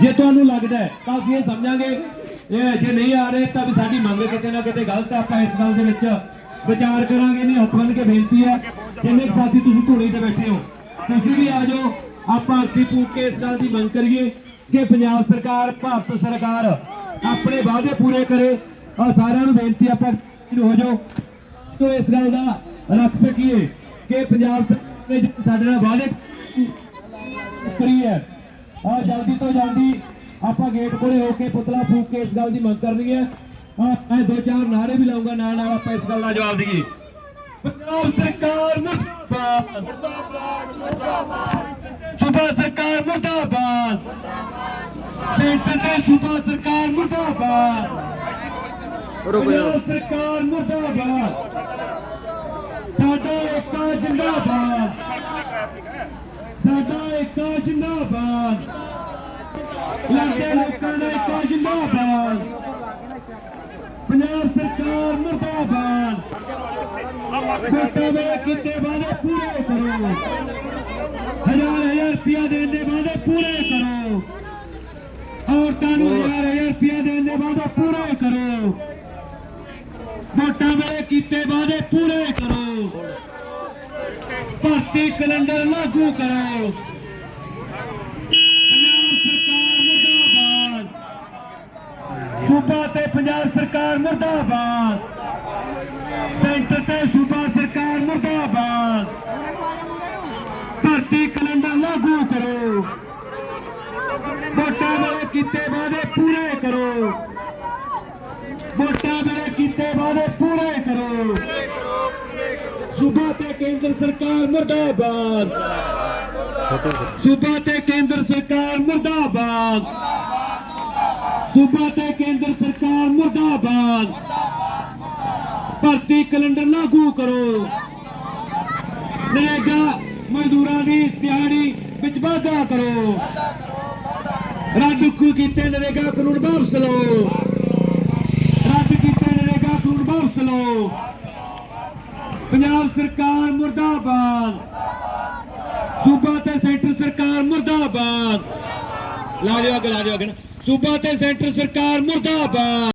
ਜੇ ਤੁਹਾਨੂੰ ਲੱਗਦਾ ਤਾਂ ਅਸੀਂ ਇਹ ਸਮਝਾਂਗੇ, ਇਹ ਜੇ ਨਹੀਂ ਆ ਰਹੇ, ਤਾਂ ਵੀ ਸਾਡੀ ਮੰਗ ਕਿਤੇ ਨਾ ਕਿਤੇ ਗਲਤ ਹੈ ਆਪਾਂ ਇਸ ਗੱਲ ਦੇ ਵਿੱਚ ਵਿਚਾਰ ਕਰਾਂਗੇ ਨਹੀਂ ਹੱਥ ਬੰਨ੍ਹ ਕੇ ਬੇਨਤੀ ਹੈ ਜਿੰਨੇ ਕੁ ਸਾਥੀ ਤੁਸੀਂ ਧੂਣੀ ਤੇ ਬੈਠੇ ਹੋ। ਤੁਸੀਂ ਵੀ ਆ ਜਾਓ, ਆਪਾਂ ਅੱਖੀ ਫੂਕ ਕੇ ਇਸ ਗੱਲ ਦੀ ਮੰਗ ਕਰੀਏ ਕਿ ਪੰਜਾਬ ਸਰਕਾਰ, ਭਾਰਤ ਸਰਕਾਰ ਆਪਣੇ ਵਾਅਦੇ ਪੂਰੇ ਕਰੇ। ਔਰ ਸਾਰਿਆਂ ਨੂੰ ਬੇਨਤੀ ਆਪਾਂ ਹੋ ਜਾਓ। ਤੋਂ ਇਸ ਗੱਲ ਦਾ ਰੱਖ ਸਕੀਏ ਕਿ ਪੰਜਾਬ ਸਰਕਾਰ ਨੇ ਸਾਡੇ ਨਾਲ ਵਾਅਦੇ ਕਰੀ ਹੈ ਆ ਜਲਦੀ ਤੋਂ ਜਲਦੀ ਆਪਾਂ ਗੇਟ ਕੋਲੇ ਹੋ ਕੇ ਪੁਤਲਾ ਫੂਕ ਕੇ ਇਸ ਗੱਲ ਦੀ ਮੰਗ ਕਰਨੀ ਹੈ। ਆ ਮੈਂ ਦੋ ਚਾਰ ਨਾਰੇ ਵੀ ਲਾਉਂਗਾ ਨਾਲ ਨਾਲ ਆਪਾਂ ਇਸ ਗੱਲ ਦਾ ਜਵਾਬ ਦਈਏ। ਪੰਜਾਬ ਸਰਕਾਰ ਮੁਰਦਾਬਾਦ। ਸੂਬਾ ਸਰਕਾਰ ਮੁਰਦਾਬਾਦ। ਸੈਂਟਰ ਤੇ ਸੂਬਾ ਸਰਕਾਰ ਮੁਰਦਾਬਾਦ। ਪੰਜਾਬ ਸਰਕਾਰ ਮੁਰਦਾਬਾਦ। ਸਾਡਾ ਏਕਾ ਜਿੰਦਾਬਾਦ। ਸਾਡਾ ਏਕਾ ਜਿੰਦਾਬਾਦ। ਲੜਦੇ ਲੋਕਾਂ ਦਾ ਏਕਾ ਜਿੰਦਾਬਾਦ। ਪੰਜਾਬ ਸਰਕਾਰ ਮੁਰਦਾਬਾਦ। ਵੋਟਾਂ ਵੇਲੇ ਕੀਤੇ ਵਾਅਦੇ ਪੂਰੇ ਕਰੋ। ਹਜ਼ਾਰ ਹਜ਼ਾਰ ਰੁਪਇਆ ਦੇਣ ਦੇ ਵਾਅਦੇ ਪੂਰੇ ਕਰੋ। ਔਰਤਾਂ ਨੂੰ ਹਜ਼ਾਰ ਹਜ਼ਾਰ ਰੁਪਇਆ ਦੇਣ ਦੇ ਵਾਅਦੇ ਪੂਰੇ ਕਰੋ। ਵੋਟਾਂ ਵੇਲੇ ਕੀਤੇ ਵਾਅਦੇ ਪੂਰੇ ਕਰੋ। ਭਰਤੀ ਕੈਲੰਡਰ ਲਾਗੂ ਕਰੋ। ਪੰਜਾਬ ਸਰਕਾਰ ਮੁਰਦਾਬਾਦ। ਸੂਬਾ ਤੇ ਪੰਜਾਬ ਸਰਕਾਰ ਮੁਰਦਾਬਾਦ। ਸੈਂਟਰ ਤੇ ਸੂਬਾ ਸਰਕਾਰ ਮੁਰਦਾਬਾਦ। ਭਰਤੀ ਕੈਲੰਡਰ ਲਾਗੂ ਕਰੋ। ਵੋਟਾਂ ਵਾਲੇ ਕੀਤੇ ਵਾਅਦੇ ਪੂਰੇ ਕਰੋ। ਵੋਟਾਂ ਵਾਲੇ ਕੀਤੇ ਵਾਅਦੇ ਪੂਰੇ ਕਰੋ। ਸੂਬਾ ਤੇ ਕੇਂਦਰ ਸਰਕਾਰ ਮੁਰਦਾਬਾਦ। ਸੂਬਾ ਤੇ ਕੇਂਦਰ ਸਰਕਾਰ ਮੁਰਦਾਬਾਦ। ਸੂਬਾ ਤੇ ਕੇਂਦਰ ਸਰਕਾਰ ਮੁਰਦਾਬਾਦ। ਭਰਤੀ ਕੈਲੰਡਰ ਲਾਗੂ ਕਰੋ। ਨਰੇਗਾ ਮਜ਼ਦੂਰਾਂ ਦੀ ਦਿਹਾੜੀ ਵਿੱਚ ਵਾਧਾ ਕਰੋ। ਰੱਦ ਕੁ ਕੀਤੇ ਨਰੇਗਾ ਕਾਨੂੰਨ ਵਾਪਸ ਲਓ। ਰੱਦ ਕੀਤੇ ਨਰੇਗਾ ਕਾਨੂੰਨ ਵਾਪਸ ਲਓ। ਪੰਜਾਬ ਸਰਕਾਰ ਮੁਰਦਾਬਾਦ। ਸੂਬਾ ਤੇ ਸੈਂਟਰ ਸਰਕਾਰ ਮੁਰਦਾਬਾਦ। ਲਾ ਦਿਓ ਅੱਗੇ, ਲਾ ਦਿਓ ਅੱਗੇ ਨਾ। ਸੂਬਾ ਤੇ ਸੈਂਟਰ ਸਰਕਾਰ ਮੁਰਦਾਬਾਦ।